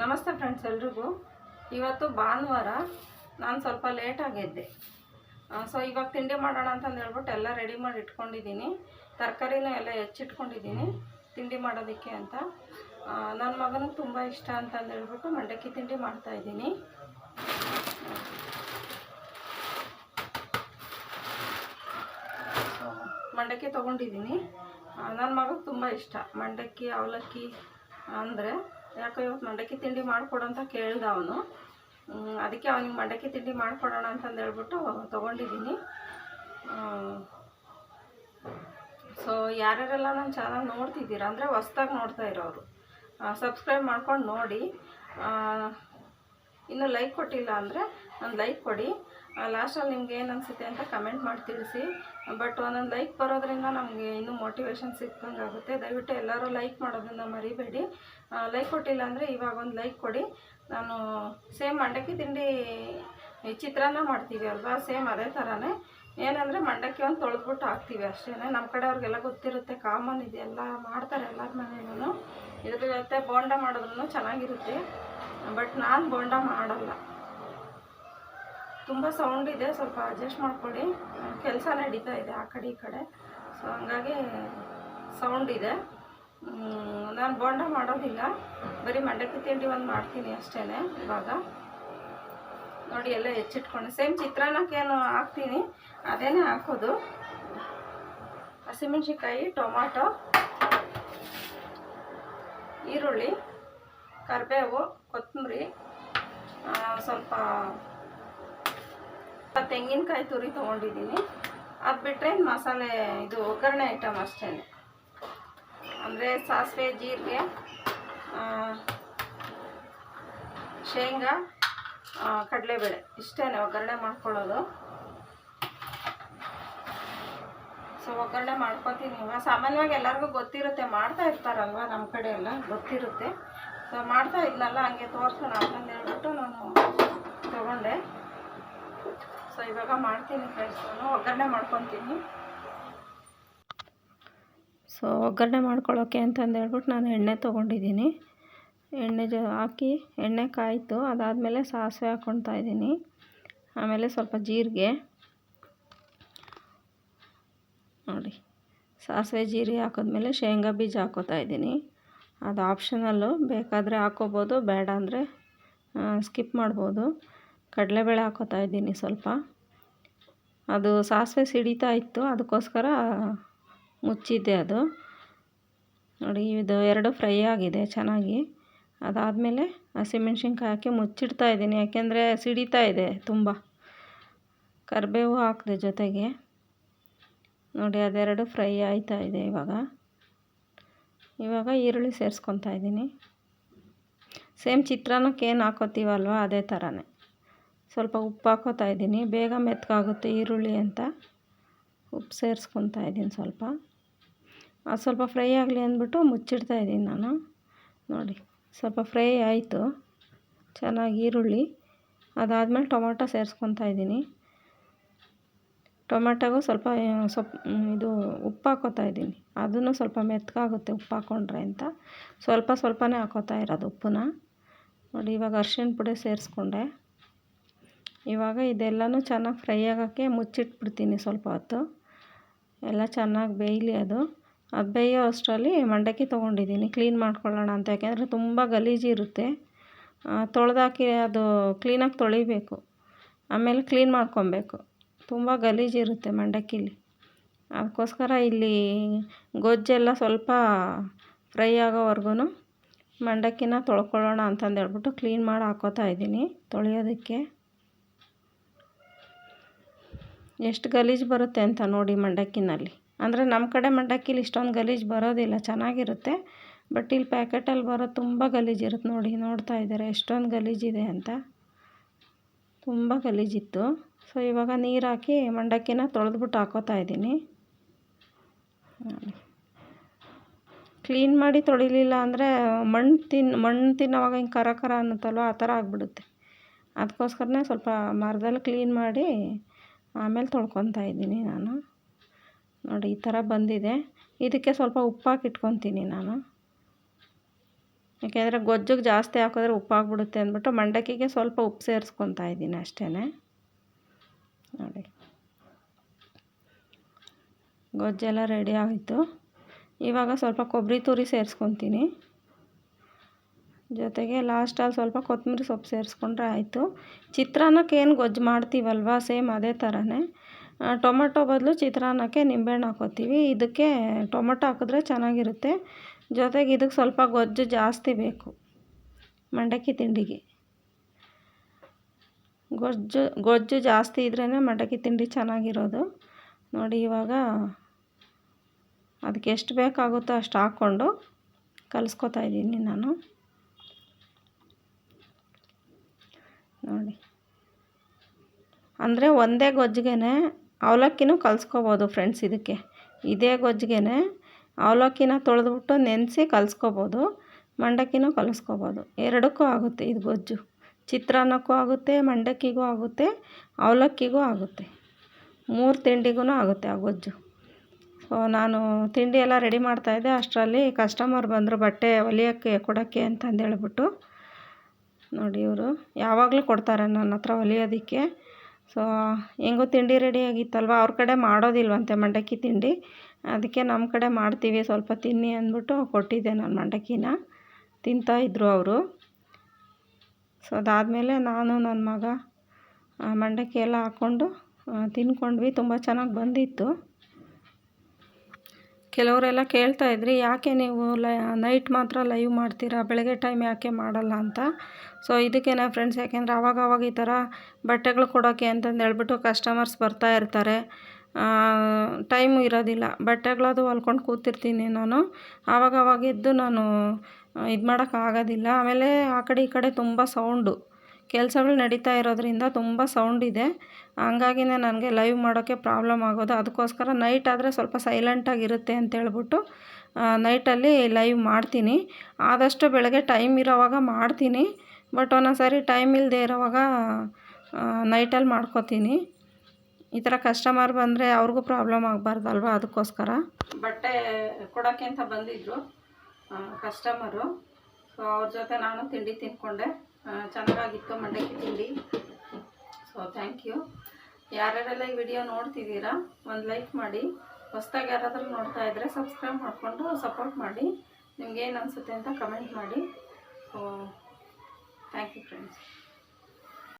ನಮಸ್ತೆ ಫ್ರೆಂಡ್ಸ್ ಎಲ್ರಿಗೂ. ಇವತ್ತು ಭಾನುವಾರ ನಾನು ಸ್ವಲ್ಪ ಲೇಟಾಗಿದ್ದೆ ಸೊ ಇವಾಗ ತಿಂಡಿ ಮಾಡೋಣ ಅಂತಂದು ಹೇಳ್ಬಿಟ್ಟು ಎಲ್ಲ ರೆಡಿ ಮಾಡಿ ಇಟ್ಕೊಂಡಿದ್ದೀನಿ ತರಕಾರಿನೂ ಎಲ್ಲ ಹೆಚ್ಚಿಟ್ಕೊಂಡಿದ್ದೀನಿ ತಿಂಡಿ ಮಾಡೋದಕ್ಕೆ ಅಂತ. ನನ್ನ ಮಗನಿಗೆ ತುಂಬ ಇಷ್ಟ ಅಂತಂದು ಹೇಳ್ಬಿಟ್ಟು ಮಂಡಕ್ಕಿ ತಿಂಡಿ ಮಾಡ್ತಾಯಿದ್ದೀನಿ ಮಂಡಕ್ಕಿ ತೊಗೊಂಡಿದ್ದೀನಿ ನನ್ನ ಮಗಗೆ ತುಂಬ ಇಷ್ಟ. ಮಂಡಕ್ಕಿ, ಅವಲಕ್ಕಿ ಅಂದರೆ ಯಾಕೋ ಇವತ್ತು ಮಂಡಕ್ಕಿ ತಿಂಡಿ ಮಾಡಿಕೊಡು ಅಂತ ಕೇಳ್ದ ಅವನು. ಅದಕ್ಕೆ ಅವನಿಗೆ ಮಂಡಕ್ಕಿ ತಿಂಡಿ ಮಾಡಿಕೊಡೋಣ ಅಂತಂದು ಹೇಳ್ಬಿಟ್ಟು ತೊಗೊಂಡಿದ್ದೀನಿ. ಸೊ ಯಾರ್ಯಾರೆಲ್ಲ ನನ್ನ ಚಾನಲ್ ನೋಡ್ತಿದ್ದೀರಾ ಅಂದರೆ ಹೊಸ್ದಾಗಿ ನೋಡ್ತಾ ಇರೋರು. ಸಬ್ಸ್ಕ್ರೈಬ್ ಮಾಡ್ಕೊಂಡು ನೋಡಿ. ಇನ್ನು ಲೈಕ್ ಕೊಟ್ಟಿಲ್ಲ ಅಂದರೆ ಒಂದು ಲೈಕ್ ಕೊಡಿ. ಲಾಸ್ಟಲ್ಲಿ ನಿಮ್ಗೆ ಏನು ಅನಿಸುತ್ತೆ ಅಂತ ಕಮೆಂಟ್ ಮಾಡಿ ತಿಳಿಸಿ. ಬಟ್ ಒಂದೊಂದು ಲೈಕ್ ಬರೋದ್ರಿಂದ ನಮಗೆ ಇನ್ನೂ ಮೋಟಿವೇಶನ್ ಸಿಕ್ಕಂಗೆ ಆಗುತ್ತೆ. ದಯವಿಟ್ಟು ಎಲ್ಲರೂ ಲೈಕ್ ಮಾಡೋದನ್ನು ಮರಿಬೇಡಿ. ಲೈಕ್ ಕೊಟ್ಟಿಲ್ಲ ಅಂದರೆ ಇವಾಗ ಒಂದು ಲೈಕ್ ಕೊಡಿ. ನಾನು ಸೇಮ್ ಮಂಡಕ್ಕಿ ತಿಂಡಿ ಚಿತ್ರಾನ್ನ ಮಾಡ್ತೀವಿ ಅಲ್ವಾ? ಸೇಮ್ ಅದೇ ಥರನೇ ಏನಂದರೆ ಮಂಡಕ್ಕಿ ಒಂದು ತೊಳೆದ್ಬಿಟ್ಟು ಹಾಕ್ತೀವಿ ಅಷ್ಟೇ ನಮ್ಮ ಕಡೆ ಅವ್ರಿಗೆಲ್ಲ ಗೊತ್ತಿರುತ್ತೆ ಕಾಮನ್ ಇದೆ ಎಲ್ಲ ಮಾಡ್ತಾರೆ ಎಲ್ಲರ ಮನೆಯೂ ಇದ್ರ ಜೊತೆ ಬೋಂಡ ಮಾಡಿದ್ರೂ ಚೆನ್ನಾಗಿರುತ್ತೆ. ಬಟ್ ನಾನು ಬೋಂಡ ಮಾಡಲ್ಲ. ತುಂಬ ಸೌಂಡ್ ಇದೆ, ಸ್ವಲ್ಪ ಅಡ್ಜಸ್ಟ್ ಮಾಡಿಕೊಡಿ ಕೆಲಸ ನಡೀತಾ ಇದೆ ಆ ಕಡೆ ಈ ಕಡೆ. ಸೊ ಹಂಗಾಗಿ ಸೌಂಡ್ ಇದೆ. ನಾನು ಬೋಂಡ ಮಾಡೋದಿಲ್ಲ. ಬರೀ ಮಂಡಕ್ಕಿ ತಿಂಡಿ ಒಂದು ಮಾಡ್ತೀನಿ ಅಷ್ಟೇ ಇವಾಗ. ನೋಡಿ ಎಲ್ಲ ಹೆಚ್ಚಿಟ್ಕೊಂಡು ಸೇಮ್ ಚಿತ್ರಾನ್ನಕ್ಕೇನು ಹಾಕ್ತೀನಿ. ಅದೇನೇ ಹಾಕೋದು. ಹಸಿಮೆಣ್ಸಿನ್ಕಾಯಿ, ಟೊಮಾಟೊ, ಈರುಳ್ಳಿ, ಕರಿಬೇವು, ಕೊತ್ತಂಬರಿ ಸ್ವಲ್ಪ ತೆಂಗಿನಕಾಯಿ ತುರಿ ತೊಗೊಂಡಿದ್ದೀನಿ. ಅದು ಬಿಟ್ಟರೆ ಮಸಾಲೆ ಇದು ಒಗ್ಗರಣೆ ಐಟಮ್ ಅಷ್ಟೇ. ಅಂದರೆ ಸಾಸಿವೆ, ಜೀರಿಗೆ ಶೇಂಗಾ ಕಡಲೆಬೇಳೆ ಇಷ್ಟೇ ಒಗ್ಗರಣೆ ಮಾಡ್ಕೊಳ್ಳೋದು. ಸೊ ಒಗ್ಗರಣೆ ಮಾಡ್ಕೊತೀನಿ. ಸಾಮಾನ್ಯವಾಗಿ ಎಲ್ಲರಿಗೂ ಗೊತ್ತಿರುತ್ತೆ, ಮಾಡ್ತಾ ಇರ್ತಾರಲ್ವ ನಮ್ಮ ಕಡೆ ಎಲ್ಲ, ಗೊತ್ತಿರುತ್ತೆ. ಸೊ ಮಾಡ್ತಾ ಇದ್ನಲ್ಲ ಹಂಗೆ ತೋರಿಸೋಣ ಅಂತಂದು ಹೇಳ್ಬಿಟ್ಟು ನಾನು ತೊಗೊಂಡೆ. ಸೊ, ಇವಾಗ ಮಾಡ್ತೀನಿ ಫ್ರೆಂಡ್ಸ್ ನಾನು. ಒಗ್ಗರಣೆ ಮಾಡ್ಕೊತೀನಿ. ಸೊ, ಒಗ್ಗರಣೆ ಮಾಡ್ಕೊಳ್ಳೋಕೆ ಅಂತಂದು ಹೇಳ್ಬಿಟ್ಟು ನಾನು ಎಣ್ಣೆ ತೊಗೊಂಡಿದ್ದೀನಿ. ಎಣ್ಣೆ ಜ, ಹಾಕಿ ಎಣ್ಣೆ ಕಾಯಿತು, ಅದಾದಮೇಲೆ ಸಾಸಿವೆ ಹಾಕ್ಕೊಳ್ತಾ ಇದ್ದೀನಿ. ಆಮೇಲೆ ಸ್ವಲ್ಪ ಜೀರಿಗೆ. ನೋಡಿ, ಸಾಸಿವೆ ಜೀರಿಗೆ ಹಾಕಿದ್ಮೇಲೆ ಶೇಂಗಾ ಬೀಜ ಹಾಕೋತಾ ಇದ್ದೀನಿ. ಅದು ಆಪ್ಷನಲ್ಲು ಬೇಕಾದರೆ ಹಾಕೋಬೋದು, ಬೇಡ ಅಂದರೆ ಸ್ಕಿಪ್ ಮಾಡ್ಬೋದು. ಕಡಲೆಬೇಳೆ ಹಾಕೋತಾ ಇದ್ದೀನಿ ಸ್ವಲ್ಪ. ಅದು ಸಾಸಿವೆ ಸಿಡಿತಾ ಇತ್ತು, ಅದಕ್ಕೋಸ್ಕರ ಮುಚ್ಚಿದ್ದೆ ಅದು. ನೋಡಿ, ಇದು ಎರಡು ಫ್ರೈ ಆಗಿದೆ ಚೆನ್ನಾಗಿ. ಅದಾದಮೇಲೆ ಹಸಿಮೆಣ್ಸಿನ್ಕಾಯಿ ಹಾಕಿ ಮುಚ್ಚಿಡ್ತಾ ಇದ್ದೀನಿ, ಯಾಕೆಂದರೆ ಸಿಡಿತಾ ಇದೆ ತುಂಬ. ಕರಿಬೇವು ಹಾಕಿದೆ ಜೊತೆಗೆ. ನೋಡಿ, ಅದೆರಡು ಫ್ರೈ ಆಯ್ತಾ ಇದೆ ಇವಾಗ. ಇವಾಗ ಈರುಳ್ಳಿ ಸೇರಿಸ್ಕೊತಾ ಇದ್ದೀನಿ. ಸೇಮ್ ಚಿತ್ರಾನ್ನಕ್ಕೆ ಏನು ಹಾಕೋತೀವಲ್ವ, ಅದೇ ಥರನೇ. ಸ್ವಲ್ಪ ಉಪ್ಪು ಹಾಕೋತಾ ಇದ್ದೀನಿ. ಬೇಗ ಮೆತ್ತಗಾಗುತ್ತೆ ಈರುಳ್ಳಿ ಅಂತ. ಉಪ್ಪು ಸೇರಿಸ್ಕೊತಾ ಇದ್ದೀನಿ ಸ್ವಲ್ಪ. ಅದು ಸ್ವಲ್ಪ ಫ್ರೈ ಆಗಲಿ ಅಂದ್ಬಿಟ್ಟು ಮುಚ್ಚಿಡ್ತಾ ಇದ್ದೀನಿ ನಾನು. ನೋಡಿ, ಸ್ವಲ್ಪ ಫ್ರೈ ಆಯಿತು. ಚೆನ್ನಾಗಿ ಈರುಳ್ಳಿ. ಅದಾದಮೇಲೆ ಟೊಮೊಟೊ ಸೇರಿಸ್ಕೊತಾ ಇದ್ದೀನಿ. ಟೊಮೆಟೊಗೂ ಸ್ವಲ್ಪ ಸೊಪ್ಪು ಇದು ಉಪ್ಪು ಹಾಕೋತಾ ಇದ್ದೀನಿ. ಅದನ್ನು ಸ್ವಲ್ಪ ಮೆತ್ತಗಾಗುತ್ತೆ ಉಪ್ಪು ಹಾಕ್ಕೊಂಡ್ರೆ ಅಂತ. ಸ್ವಲ್ಪ ಸ್ವಲ್ಪನೇ ಹಾಕೋತಾ ಇರೋದು ಉಪ್ಪನ್ನ. ನೋಡಿ, ಇವಾಗ ಅರ್ಶಿಣ ಪುಡಿ ಸೇರಿಸ್ಕೊಂಡೆ. ಇವಾಗ ಇದೆಲ್ಲನೂ ಚೆನ್ನಾಗಿ ಫ್ರೈ ಆಗೋಕ್ಕೆ ಮುಚ್ಚಿಟ್ಬಿಡ್ತೀನಿ ಸ್ವಲ್ಪ ಹೊತ್ತು. ಎಲ್ಲ ಚೆನ್ನಾಗಿ ಬೇಯಲಿ ಅದು. ಅದು ಬೇಯೋ ಅಷ್ಟರಲ್ಲಿ ಮಂಡಕ್ಕಿ ತೊಗೊಂಡಿದ್ದೀನಿ ಕ್ಲೀನ್ ಮಾಡ್ಕೊಳ್ಳೋಣ ಅಂತ. ಯಾಕೆಂದರೆ ತುಂಬ ಗಲೀಜು ಇರುತ್ತೆ. ತೊಳೆದಾಕಿ ಅದು ಕ್ಲೀನಾಗಿ ತೊಳಿಬೇಕು. ಆಮೇಲೆ ಕ್ಲೀನ್ ಮಾಡ್ಕೊಬೇಕು. ತುಂಬ ಗಲೀಜು ಇರುತ್ತೆ ಮಂಡಕ್ಕಿಲಿ. ಅದಕ್ಕೋಸ್ಕರ ಇಲ್ಲಿ ಗೊಜ್ಜೆಲ್ಲ ಸ್ವಲ್ಪ ಫ್ರೈ ಆಗೋವರೆಗೂ ಮಂಡಕ್ಕಿನ ತೊಳ್ಕೊಳ್ಳೋಣ ಅಂತಂದೇಳ್ಬಿಟ್ಟು ಕ್ಲೀನ್ ಮಾಡಿ ಹಾಕೋತಾ ಇದ್ದೀನಿ ತೊಳೆಯೋದಕ್ಕೆ. ಎಷ್ಟು ಗಲೀಜು ಬರುತ್ತೆ ಅಂತ ನೋಡಿ ಮಂಡಕ್ಕಿನಲ್ಲಿ. ಅಂದರೆ ನಮ್ಮ ಕಡೆ ಮಂಡಕ್ಕಿಲಿ ಇಷ್ಟೊಂದು ಗಲೀಜು ಬರೋದಿಲ್ಲ, ಚೆನ್ನಾಗಿರುತ್ತೆ. ಬಟ್ ಇಲ್ಲಿ ಪ್ಯಾಕೆಟಲ್ಲಿ ಬರೋದು ತುಂಬ ಗಲೀಜಿರುತ್ತೆ ನೋಡಿ, ನೋಡ್ತಾ ಇದ್ದಾರೆ ಎಷ್ಟೊಂದು ಗಲೀಜಿದೆ ಅಂತ. ತುಂಬ ಗಲೀಜಿತ್ತು. ಸೊ ಇವಾಗ ನೀರು ಹಾಕಿ ಮಂಡಕ್ಕಿನ ತೊಳೆದ್ಬಿಟ್ಟು ಹಾಕೋತಾ ಇದ್ದೀನಿ. ಕ್ಲೀನ್ ಮಾಡಿ ತೊಳಿಲಿಲ್ಲ ಅಂದರೆ ಮಣ್ಣು ತಿನ್, ಮಣ್ಣು ತಿನ್ನೋವಾಗ ಹಿಂಗೆ ಕರ ಕರ ಅನ್ನುತ್ತಲ್ವ, ಆ ಥರ ಆಗಿಬಿಡುತ್ತೆ. ಅದಕ್ಕೋಸ್ಕರನೇ ಸ್ವಲ್ಪ ಮರದಲ್ಲಿ ಕ್ಲೀನ್ ಮಾಡಿ ಆಮೇಲೆ ತೊಳ್ಕೊತಾ ಇದ್ದೀನಿ ನಾನು. ನೋಡಿ, ಈ ಥರ ಬಂದಿದೆ. ಇದಕ್ಕೆ ಸ್ವಲ್ಪ ಉಪ್ಪು ಹಾಕಿ ಇಟ್ಕೊತೀನಿ ನಾನು. ಯಾಕೆಂದರೆ ಗೊಜ್ಜಿಗೆ ಜಾಸ್ತಿ ಹಾಕಿದ್ರೆ ಉಪ್ಪಾಗ್ಬಿಡುತ್ತೆ ಅಂದ್ಬಿಟ್ಟು ಮಂಡಕ್ಕಿಗೆ ಸ್ವಲ್ಪ ಉಪ್ಪು ಸೇರಿಸ್ಕೊತಾ ಇದ್ದೀನಿ ಅಷ್ಟೇ ನೋಡಿ. ಗೊಜ್ಜೆಲ್ಲ ರೆಡಿ ಆಯಿತು. ಇವಾಗ ಸ್ವಲ್ಪ ಕೊಬ್ಬರಿ ತುರಿ ಸೇರಿಸ್ಕೊತೀನಿ. ಜೊತೆಗೆ ಲಾಸ್ಟಲ್ಲಿ ಸ್ವಲ್ಪ ಕೊತ್ತಂಬ್ರಿ ಸೊಪ್ಪು ಸೇರಿಸ್ಕೊಂಡ್ರೆ ಆಯಿತು. ಚಿತ್ರಾನ್ನಕ್ಕೆ ಏನು ಗೊಜ್ಜು ಮಾಡ್ತೀವಲ್ವ ಸೇಮ್ ಅದೇ ಥರನೇ ಟೊಮೊಟೊ ಬದಲು ಚಿತ್ರಾನ್ನಕ್ಕೆ ನಿಂಬೆಹಣ್ಣು ಹಾಕೋತೀವಿ. ಇದಕ್ಕೆ ಟೊಮೊಟೊ ಹಾಕಿದ್ರೆ ಚೆನ್ನಾಗಿರುತ್ತೆ. ಜೊತೆಗೆ ಇದಕ್ಕೆ ಸ್ವಲ್ಪ ಗೊಜ್ಜು ಜಾಸ್ತಿ ಬೇಕು, ಮಂಡಕ್ಕಿ ತಿಂಡಿಗೆ. ಗೊಜ್ಜು ಗೊಜ್ಜು ಜಾಸ್ತಿ ಇದ್ರೇ ಮಂಡಕ್ಕಿ ತಿಂಡಿ ಚೆನ್ನಾಗಿರೋದು. ನೋಡಿ ಇವಾಗ ಅದಕ್ಕೆ ಎಷ್ಟು ಬೇಕಾಗುತ್ತೋ ಅಷ್ಟು ಹಾಕ್ಕೊಂಡು ಕಲಿಸ್ಕೊತಾ ಇದ್ದೀನಿ ನಾನು. ನೋಡಿ. ಅಂದರೆ ಒಂದೇ ಗೊಜ್ಜಿಗೆ ಅವಲಕ್ಕಿನೂ ಕಲಿಸ್ಕೋಬೋದು ಫ್ರೆಂಡ್ಸ್ ಇದಕ್ಕೆ. ಇದೇ ಗೊಜ್ಜಿಗೆ ಅವಲಕ್ಕಿನ ತೊಳೆದ್ಬಿಟ್ಟು ನೆನೆಸಿ ಕಲಿಸ್ಕೋಬೋದು, ಮಂಡಕ್ಕಿನೂ ಕಲಿಸ್ಕೋಬೋದು. ಎರಡಕ್ಕೂ ಆಗುತ್ತೆ ಇದು ಗೊಜ್ಜು. ಚಿತ್ರಾನ್ನಕ್ಕೂ ಆಗುತ್ತೆ, ಮಂಡಕ್ಕಿಗೂ ಆಗುತ್ತೆ, ಅವಲಕ್ಕಿಗೂ ಆಗುತ್ತೆ. ಮೂರು ತಿಂಡಿಗೂ ಆಗುತ್ತೆ ಆ ಗೊಜ್ಜು. ಸೊ ನಾನು ತಿಂಡಿ ಎಲ್ಲ ರೆಡಿ ಮಾಡ್ತಾಯಿದ್ದೆ ಅಷ್ಟರಲ್ಲಿ ಕಸ್ಟಮರ್ ಬಂದರು ಬಟ್ಟೆ ಹೊಲಿಯೋಕ್ಕೆ ಕೊಡೋಕ್ಕೆ ಅಂತಂದು ಹೇಳ್ಬಿಟ್ಟು ನೋಡಿ ಇವರು. ಯಾವಾಗಲೂ ಕೊಡ್ತಾರೆ ನನ್ನ ಹತ್ರ ಹೊಲಿಯೋದಕ್ಕೆ ಸೊ ಹೆಂಗೋ ತಿಂಡಿ ರೆಡಿ ಆಗಿತ್ತಲ್ವ? ಅವ್ರ ಕಡೆ ಮಾಡೋದಿಲ್ವಂತೆ ಮಂಡಕ್ಕಿ ತಿಂಡಿ. ಅದಕ್ಕೆ ನಮ್ಮ ಕಡೆ ಮಾಡ್ತೀವಿ, ಸ್ವಲ್ಪ ತಿನ್ನಿ ಅಂದ್ಬಿಟ್ಟು ಕೊಟ್ಟಿದ್ದೆ ನಾನು ಮಂಡಕ್ಕಿನ. ಇದ್ದರು ಅವರು. ಸೊ ಅದಾದಮೇಲೆ ನಾನು ನನ್ನ ಮಗ ಮಂಡಕ್ಕಿ ಎಲ್ಲ ಹಾಕ್ಕೊಂಡು ತಿಂದ್ಕೊಂಡ್ವಿ ತುಂಬ ಚೆನ್ನಾಗಿ ಬಂದಿತ್ತು. ಕೆಲವರೆಲ್ಲ ಕೇಳ್ತಾ ಇದ್ರಿ, ಯಾಕೆ ನೀವು ಲೈ, ನೈಟ್ ಮಾತ್ರ ಲೈವ್ ಮಾಡ್ತೀರಾ? ಬೆಳಗ್ಗೆ ಟೈಮ್ ಯಾಕೆ ಮಾಡಲ್ಲ? ಅಂತ. ಸೊ ಇದಕ್ಕೇನೆ ಫ್ರೆಂಡ್ಸ್, ಯಾಕೆಂದರೆ ಅವಾಗವಾಗ ಈ ಥರ ಬಟ್ಟೆಗಳು ಕೊಡೋಕ್ಕೆ ಅಂತಂದು ಹೇಳ್ಬಿಟ್ಟು ಕಸ್ಟಮರ್ಸ್ ಬರ್ತಾ ಇರ್ತಾರೆ. ಟೈಮು ಇರೋದಿಲ್ಲ. ಬಟ್ಟೆಗಳದು ಹೊಲ್ಕೊಂಡು ಕೂತಿರ್ತೀನಿ ನಾನು. ಆವಾಗವಾಗಿದ್ದು ನಾನು ಇದು ಮಾಡೋಕ್ಕಾಗೋದಿಲ್ಲ ಆಮೇಲೆ ಆ ಕಡೆ ಈ ಕಡೆ ತುಂಬ ಸೌಂಡು. ಕೆಲಸಗಳು ನಡೀತಾ ಇರೋದ್ರಿಂದ ತುಂಬ ಸೌಂಡ್ ಇದೆ. ಹಂಗಾಗಿನೇ ನನಗೆ ಲೈವ್ ಮಾಡೋಕ್ಕೆ ಪ್ರಾಬ್ಲಮ್ ಆಗೋದು. ಅದಕ್ಕೋಸ್ಕರ ನೈಟ್ ಆದರೆ ಸ್ವಲ್ಪ ಸೈಲೆಂಟಾಗಿರುತ್ತೆ ಅಂತೇಳ್ಬಿಟ್ಟು ನೈಟಲ್ಲಿ ಲೈವ್ ಮಾಡ್ತೀನಿ. ಆದಷ್ಟು ಬೆಳಗ್ಗೆ ಟೈಮ್ ಇರೋವಾಗ ಮಾಡ್ತೀನಿ. ಬಟ್ ಒಂದೊಂದು ಸಾರಿ ಟೈಮ್ ಇಲ್ಲದೆ ಇರೋವಾಗ ನೈಟಲ್ಲಿ ಮಾಡ್ಕೋತೀನಿ. ಈ ಥರ ಕಸ್ಟಮರ್ ಬಂದರೆ ಅವ್ರಿಗೂ ಪ್ರಾಬ್ಲಮ್ ಆಗಬಾರ್ದಲ್ವ ಅದಕ್ಕೋಸ್ಕರ. ಬಟ್ಟೆ ಕೊಡೋಕ್ಕೆ ಅಂತ ಬಂದಿದ್ದರು ಕಸ್ಟಮರು ಸೊ ಅವ್ರ ಜೊತೆ ನಾನು ತಿಂಡಿ ತಿಂದ್ಕೊಂಡೆ ಚೆನ್ನಾಗಿತ್ತು ಮಂಡಕ್ಕಿ ತಿಂಡಿ. ಸೊ ಥ್ಯಾಂಕ್ ಯು ಯಾರ್ಯಾರೆಲ್ಲ ಈ ವಿಡಿಯೋ ನೋಡ್ತಿದ್ದೀರಾ, ಒಂದು ಲೈಕ್ ಮಾಡಿ. ಹೊಸ್ದಾಗಿ ಯಾರಾದರೂ ನೋಡ್ತಾ ಇದ್ದರೆ ಸಬ್ಸ್ಕ್ರೈಬ್ ಮಾಡಿಕೊಂಡು ಸಪೋರ್ಟ್ ಮಾಡಿ. ನಿಮ್ಗೆ ಏನು ಅನಿಸುತ್ತೆ ಅಂತ ಕಮೆಂಟ್ ಮಾಡಿ. So thank you friends